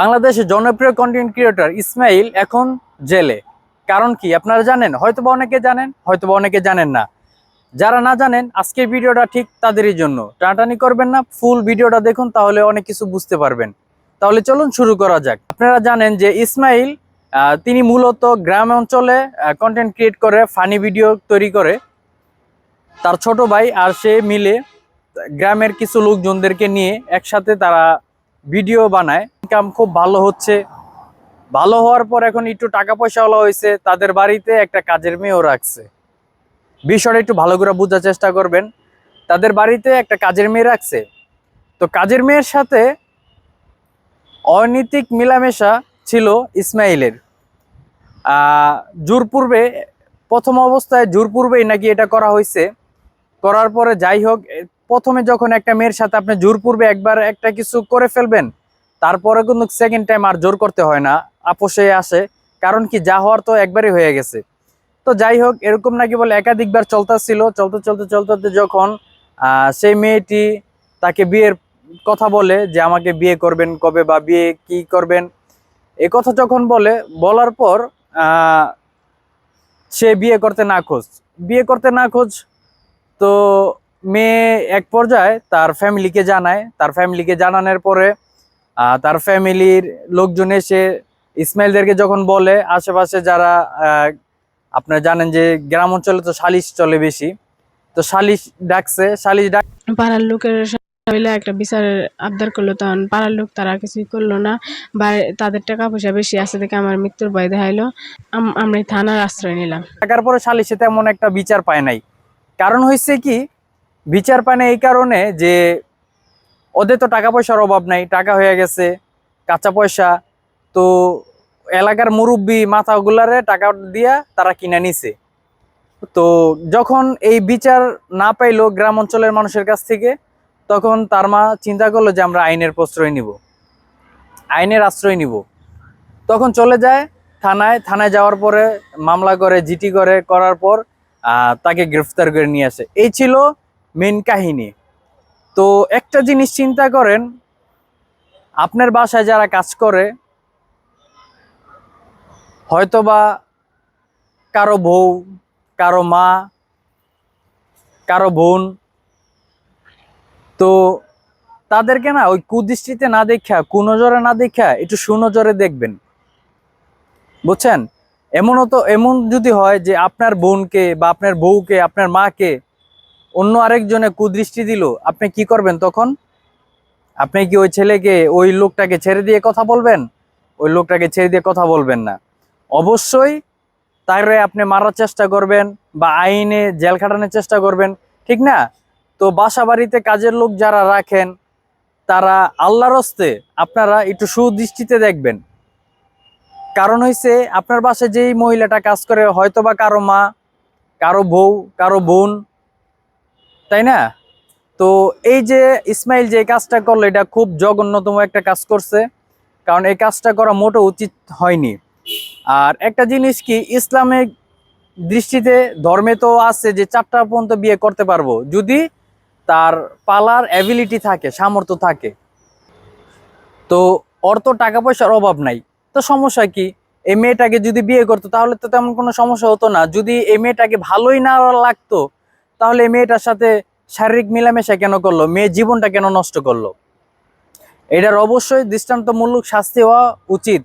বাংলাদেশের জনপ্রিয় content creator Ismail এখন জেলে। কারণ কি? আপনারা জানেন, হয়তোবা অনেকে জানেন, হয়তোবা অনেকে জানেন না। যারা না জানেন আজকের ভিডিওটা ঠিক তাদেরই জন্য। টানাটানি করবেন না ফুল ভিডিওটা দেখুন, তাহলে অনেক কিছু বুঝতে পারবেন। তাহলে চলুন শুরু করা যাক। আপনারা জানেন যে ইসমাইল তিনি মূলত গ্রাম অঞ্চলে কন্টেন্ট ক্রিয়েট করে ফানি ভিডিও তৈরি করে। তার ছোট ভাই আর সে মিলে গ্রামের কিছু লোকজনদেরকে নিয়ে একসাথে তারা ভিডিও বানায়। ইনকাম খুব ভালো হচ্ছে। ভালো হওয়ার পর এখন একটু টাকা পয়সাওয়ালা হয়েছে তাদের বাড়িতে একটা কাজের মেয়েও রাখছে। বিষয়টা একটু ভালো করে বোঝার চেষ্টা করবেন। তাদের বাড়িতে একটা কাজের মেয়ে রাখছে। তো কাজের মেয়ের সাথে অনৈতিক মিলামেশা ছিল ইসমাইলের। আহ, জোরপূর্বে প্রথম অবস্থায় জোর পূর্বেই নাকি এটা করা হয়েছে। করার পরে যাই হোক প্রথমে যখন একটা মেয়ের সাথে আপনি জোর পূর্বে একবার একটা কিছু করে ফেলবেন তারপরে কিন্তু সেকেন্ড টাইম আর জোর করতে হয় না আপোষে আসে। কারণ কি, যা হওয়ার তো একবারই হয়ে গেছে। তো যাই হোক, এরকম নাকি বলে একাধিকবার চলতেছিল। চলতে চলতে চলতে যখন সেই মেয়েটি তাকে বিয়ের কথা বলে যে, আমাকে বিয়ে করবেন কবে বা বিয়ে কি করবেন? এ কথা যখন বলে, বলার পর সে বিয়ে করতে না খোঁজ বিয়ে করতে না খোঁজ তো মেয়ে এক পর্যায়ে তার ফ্যামিলিকে জানায়। তার ফ্যামিলিকে জানানোর পরে তার ফ্যামিলির লোকজন এসে ইসমাইলদেরকে যখন বলে আশেপাশে যারা আপনারা জানেন যে গ্রাম অঞ্চলে তো সালিশ চলে বেশি। তো সালিশ ডাকছে সালিশ ডাক পাড়ার লোকের একটা বিচারের আবদার করল তখন পাড়ার লোক তারা কিছুই করল না বা তাদের টাকা পয়সা বেশি আছে দেখে আমার মৃত্যুর ভয় দেখাইলো। আম- আমরা থানার আশ্রয় নিলাম। টাকার পরে সালিশে তেমন একটা বিচার পায় নাই। কারণ হয়েছে কি বিচার পায় না এই কারণে যে ওদের তো টাকা পয়সার অভাব নাই, টাকা হয়ে গেছে, কাঁচা পয়সা। তো এলাকার মুরব্বী মাথাগুলারে টাকা দিয়া তারা কিনে নিছে। তো যখন এই বিচার না পাইলো গ্রাম অঞ্চলের মানুষের কাছ থেকে, তখন তার মা চিন্তা করল যে আমরা আইনের প্রশ্রয় নিব। আইনের আশ্রয় নিব। তখন চলে যায় থানায় থানায় যাওয়ার পরে মামলা করে, জিটি করে, করার পর তাকে গ্রেফতার করে নিয়ে আসে। এই ছিল মেন কাহিনী। তো একটা জিনিস চিন্তা করেন, আপনার বাসায় যারা কাজ করে, হয়তোবা কারও বউ, কারও মা, কারও বোন, তো তাদেরকে না ওই কুদৃষ্টিতে না দেখা কুনজরে না দেখা একটু সুনজরে দেখবেন। বুঝছেন? এমনও তো, এমন যদি হয় যে আপনার বোনকে বা আপনার বউকে, আপনার মাকে অন্য আরেকজনে কুদৃষ্টি দিল, আপনি কি করবেন তখন? আপনি কি ওই ছেলেকে, ওই লোকটাকে ছেড়ে দিয়ে কথা বলবেন? ওই লোকটাকে ছেড়ে দিয়ে কথা বলবেন না। অবশ্যই তারে আপনি মারার চেষ্টা করবেন বা আইনে জেল খাটানোর চেষ্টা করবেন, ঠিক না? তো বাসা বাড়িতে কাজের লোক যারা রাখেন, তারা আল্লাহর হস্তে আপনারা একটু সুদৃষ্টিতে দেখবেন। কারণ হইছে, আপনার বাসায় যেই মহিলাটা কাজ করে হয়তো বা কারও মা, কারও বউ, কারও বোন তাই না? তো এই যে ইসমাইল যে কাজটা করল, এটা খুব জঘন্যতম একটা কাজ করছে। কারণ এই কাজটা করা মোটো উচিত হয়নি। আর একটা জিনিস কি, ইসলামিক দৃষ্টিতে ধর্মে তো আছে যে চারটা পর্যন্ত বিয়ে করতে পারব। যদি তার পালার অ্যাবিলিটি থাকে, সামর্থ্য থাকে, তো তো টাকা পয়সার অভাব নাই। তো সমস্যা কি, এই মেয়েটাকে যদি বিয়ে করতো, তাহলে তো তেমন কোনো সমস্যা হতো না। যদি এই মেয়েটাকে ভালোই না লাগতো তাহলে মেয়েটার সাথে শারীরিক মেলামেশা কেন করল? মেয়ে জীবনটা কেন নষ্ট করল? এটার অবশ্যই দৃষ্টান্তমূলক শাস্তি হওয়া উচিত।